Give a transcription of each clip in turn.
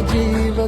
जीव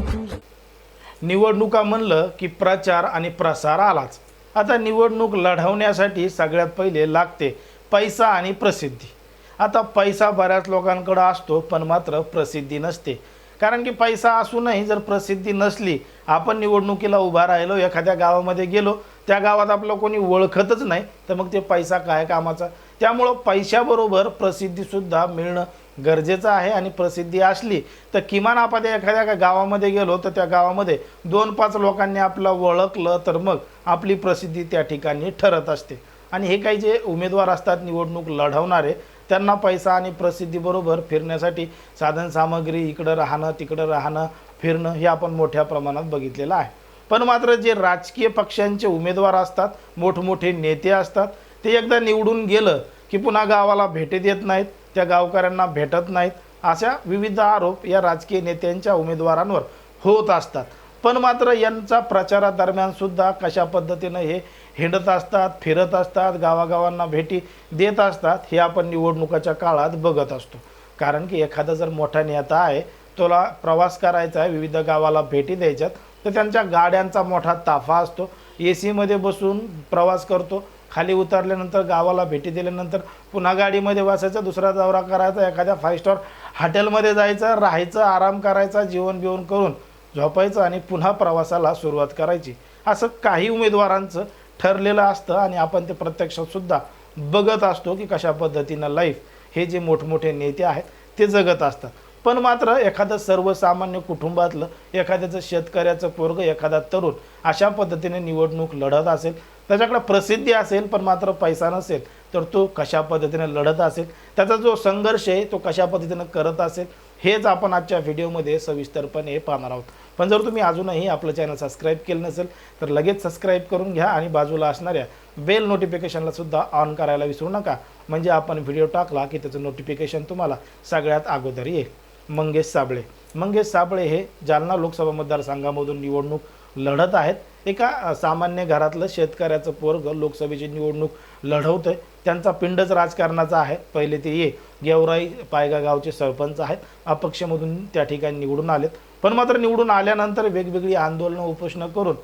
निवडणुका म्हणलं की प्रचार आणि प्रसार आलाच. आता निवडणूक लढवण्यासाठी सगळ्यात पहिले लागते पैसा आणि प्रसिद्धी. आता पैसा बऱ्याच लोकांकडं असतो पण मात्र प्रसिद्धी नसते. कारण की पैसा असूनही जर प्रसिद्धी नसली आपण निवडणुकीला उभा राहिलो एखाद्या गावामध्ये गेलो त्या गावात आपलं कोणी ओळखतच नाही तर मग ते पैसा काय कामाचा? त्यामुळं पैशाबरोबर प्रसिद्धीसुद्धा मिळणं गरजेचं आहे आणि प्रसिद्धी असली तर किमान आपण एखाद्या गावामध्ये गेलो तर त्या गावामध्ये दोन पाच लोकांनी आपलं ओळखलं तर मग आपली प्रसिद्धी त्या ठिकाणी ठरत असते. आणि हे काही जे उमेदवार असतात निवडणूक लढवणारे त्यांना पैसा आणि प्रसिद्धीबरोबर फिरण्यासाठी साधनसामग्री इकडं राहणं तिकडं राहणं फिरणं हे आपण मोठ्या प्रमाणात बघितलेलं आहे. पण मात्र जे राजकीय पक्षांचे उमेदवार असतात मोठमोठे नेते असतात ते एकदा निवडून गेलं की पुन्हा गावाला भेटी देत नाहीत त्या गावकऱ्यांना भेटत नाहीत अशा विविध आरोप या राजकीय नेत्यांच्या उमेदवारांवर होत असतात. पण मात्र यांचा प्रचारादरम्यान सुद्धा कशा पद्धतीनं हे हिंडत असतात फिरत असतात गावागावांना भेटी देत असतात हे आपण निवडणुकाच्या काळात बघत असतो. कारण की एखादा जर मोठा नेता आहे तोला प्रवास करायचा आहे विविध गावाला भेटी द्यायच्यात तर त्यांच्या गाड्यांचा मोठा ताफा असतो. ए सीमध्ये बसून प्रवास करतो. खाली उतरल्यानंतर गावाला भेटी दिल्यानंतर पुन्हा गाडीमध्ये बसायचं दुसरा दौरा करायचा एखाद्या फाईव्ह स्टार हॉटेलमध्ये जायचं राहायचं आराम करायचा जेवण बिवण करून झोपायचं आणि पुन्हा प्रवासाला सुरुवात करायची. असं काही उमेदवारांचं ठरलेलं असतं आणि आपण ते प्रत्यक्षातसुद्धा बघत असतो की कशा पद्धतीनं लाईफ हे जे मोठमोठे नेते आहेत ते जगत असतात. पण मात्र एखादं सर्वसामान्य कुटुंबातलं एखाद्याचं शेतकऱ्याचं पोरग एखादा तरुण अशा पद्धतीने निवडणूक लढत असेल त्याच्याकडे प्रसिद्धी असेल पण मात्र पैसा नसेल तर तो कशा पद्धतीने लढत असेल त्याचा जो संघर्ष आहे तो कशा पद्धतीनं करत असेल हेच आपण आजच्या व्हिडिओमध्ये सविस्तरपणे पाहणार आहोत. पण जर तुम्ही अजूनही आपलं चॅनल सबस्क्राईब केलं नसेल तर लगेच सबस्क्राईब करून घ्या आणि बाजूला असणाऱ्या बेल नोटिफिकेशनला सुद्धा ऑन करायला विसरू नका. म्हणजे आपण व्हिडिओ टाकला की त्याचं नोटिफिकेशन तुम्हाला सगळ्यात अगोदर येईल. मंगेश साबळे. मंगेश साबळे हे जालना लोकसभा मतदारसंघामधून निवडणूक लढत आहेत. एका सामान्य घरातलं शेतकऱ्याचं पोरग लोकसभेची निवडणूक लढवतंय त्यांचा पिंडच राजकारणाचा आहे. पहिले ते ये गेवराई पायगा गावचे सरपंच आहेत अपक्षमधून त्या ठिकाणी निवडून आलेत. पण मात्र निवडून आल्यानंतर वेगवेगळी आंदोलनं उपोषणं करून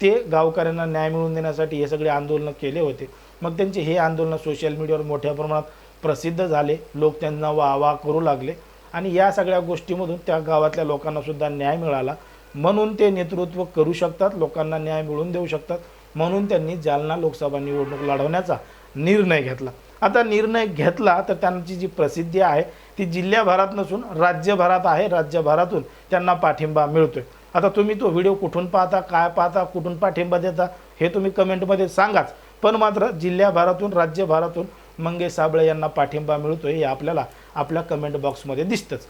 ते गावकऱ्यांना न्याय मिळवून देण्यासाठी हे सगळे आंदोलनं केले होते. मग त्यांचे हे आंदोलनं सोशल मीडियावर मोठ्या प्रमाणात प्रसिद्ध झाले लोक त्यांना वाह करू लागले. आणि या सगळ्या गोष्टीमधून त्या गावातल्या लोकांना सुद्धा न्याय मिळाला. म्हणून ते नेतृत्व करू शकतात लोकांना न्याय मिळवून देऊ शकतात. म्हणून त्यांनी जालना लोकसभा निवडणूक लढवण्याचा निर्णय घेतला. आता निर्णय घेतला तर त्यांची जी प्रसिद्धी आहे ती जिल्ह्याभरात नसून राज्यभरात आहे. राज्यभरातून त्यांना पाठिंबा मिळतोय. आता तुम्ही तो व्हिडिओ कुठून पाहता काय पाहता कुठून पाठिंबा देता हे तुम्ही कमेंटमध्ये सांगाच. पण मात्र जिल्ह्याभरातून राज्यभरातून मंगेश साबळे यांना पाठिंबा मिळतोय हे आपल्याला आपल्या कमेंट बॉक्समध्ये दिसतंच.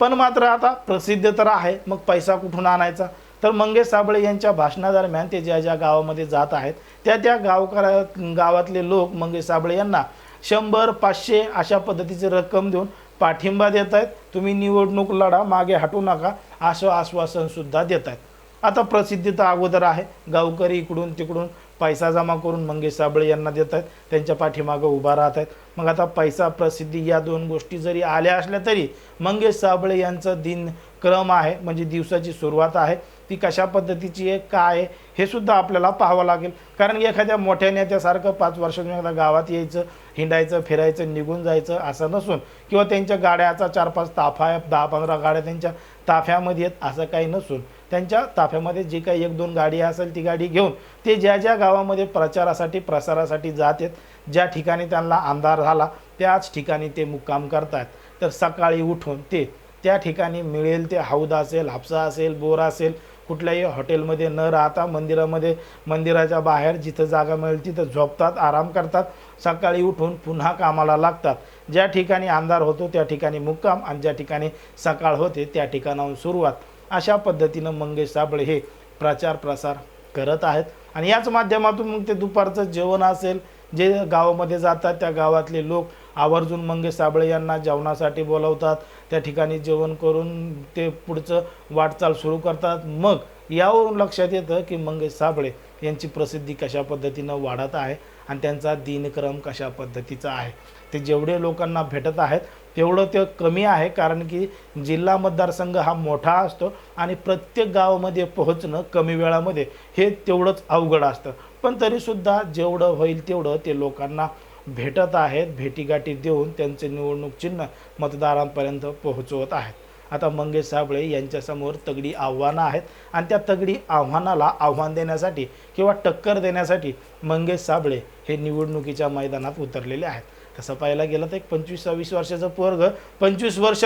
पण मात्र आता प्रसिद्ध तर आहे मग पैसा कुठून आणायचा? तर मंगेश साबळे यांच्या भाषणादरम्यान ते ज्या ज्या गावामध्ये जात आहेत त्या त्या गावकऱ्या गावातले लोक मंगेश साबळे यांना शंभर पाचशे अशा पद्धतीची रक्कम देऊन पाठिंबा देत आहेत. तुम्ही निवडणूक लढा मागे हटू नका असं आश्वासनसुद्धा देत आहेत. आता प्रसिद्धी तर अगोदर आहे. गावकरी इकडून तिकडून पैसा जमा करून मंगेश साबळे यांना देत आहेत. त्यांच्या पाठीमागं उभा राहत आहेत. मग आता पैसा प्रसिद्धी या दोन गोष्टी जरी आल्या असल्या तरी मंगेश साबळे यांचं दिनक्रम आहे म्हणजे दिवसाची सुरुवात आहे. ती कशा पद्धतीची आहे काय आहे हे सुद्धा आपल्याला पाहावं लागेल. कारण एखाद्या मोठ्या नेत्यासारखं पाच वर्षातून एकदा गावात यायचं हिंडायचं फिरायचं निघून जायचं असं नसून किंवा त्यांच्या गाड्याचा चार पाच ताफा आहे दहा पंधरा गाड्या त्यांच्या ताफ्यामध्ये आहेत असं काही नसून त्यांच्या ताफ्यामध्ये जी काही एक दोन गाडी असेल ती गाडी घेऊन ते ज्या ज्या गावामध्ये प्रचारासाठी प्रसारासाठी जात आहेत ज्या ठिकाणी त्यांना अंधार झाला त्याच ठिकाणी ते मुक्काम करतात तर सकाळी उठून ते त्या ठिकाणी मिळेल ते हौदा असेल हापसा असेल बोर असेल कुठल्याही हॉटेलमध्ये न राहता मंदिरामध्ये मंदिराच्या बाहेर जिथं जागा मिळेल तिथं झोपतात आराम करतात. सकाळी उठून पुन्हा कामाला लागतात. ज्या ठिकाणी अंधार होतो त्या ठिकाणी मुक्काम आणि ज्या ठिकाणी सकाळ होते त्या ठिकाणाहून सुरुवात. अशा पद्धतीनं मंगेश साबळे हे प्रचार प्रसार करत आहेत. आणि याच माध्यमातून मग ते दुपारचं जेवण असेल जे गावामध्ये जातात त्या गावातले लोक आवर्जून मंगेश साबळे यांना जेवणासाठी बोलवतात. त्या ठिकाणी जेवण करून ते पुढचं वाटचाल सुरू करतात. मग यावरून लक्षात येतं की मंगेश साबळे यांची प्रसिद्धी कशा पद्धतीनं वाढत आहे आणि त्यांचा दिनक्रम कशा पद्धतीचा आहे. ते जेवढे लोकांना भेटत आहेत तेवढं ते कमी आहे कारण की जिल्हा मतदारसंघ हा मोठा असतो आणि प्रत्येक गावामध्ये पोहोचणं कमी वेळामध्ये हे तेवढंच अवघड असतं. पण तरीसुद्धा जेवढं होईल तेवढं ते लोकांना भेटत आहेत भेटीगाठी देऊन त्यांचे निवडणूक चिन्ह मतदारांपर्यंत पोहोचवत आहेत. आता मंगेश साबळे यांच्यासमोर तगडी आव्हानं आहेत आणि त्या तगडी आव्हानाला आव्हान देण्यासाठी किंवा टक्कर देण्यासाठी मंगेश साबळे हे निवडणुकीच्या मैदानात उतरलेले आहेत. कसं पाहायला गेलं तर एक पंचवीस सव्वीस वर्षाचं पोरग पंचवीस वर्ष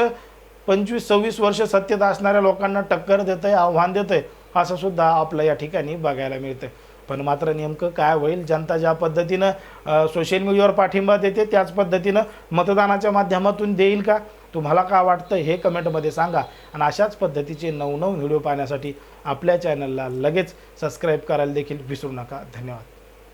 पंचवीस सव्वीस वर्ष सत्यता असणाऱ्या लोकांना टक्कर देतं आहे आव्हान देतं आहे असं सुद्धा आपलं या ठिकाणी बघायला मिळतं पण मात्र नेमकं काय होईल जनता ज्या पद्धतीनं सोशल मीडियावर पाठिंबा देते त्याच पद्धतीनं मतदानाच्या माध्यमातून देईल का? तुम्हाला का वाटतं हे कमेंटमध्ये सांगा. आणि अशाच पद्धतीचे नवनव व्हिडिओ पाहण्यासाठी आपल्या चॅनलला लगेच सबस्क्राईब करायला देखील विसरू नका. धन्यवाद.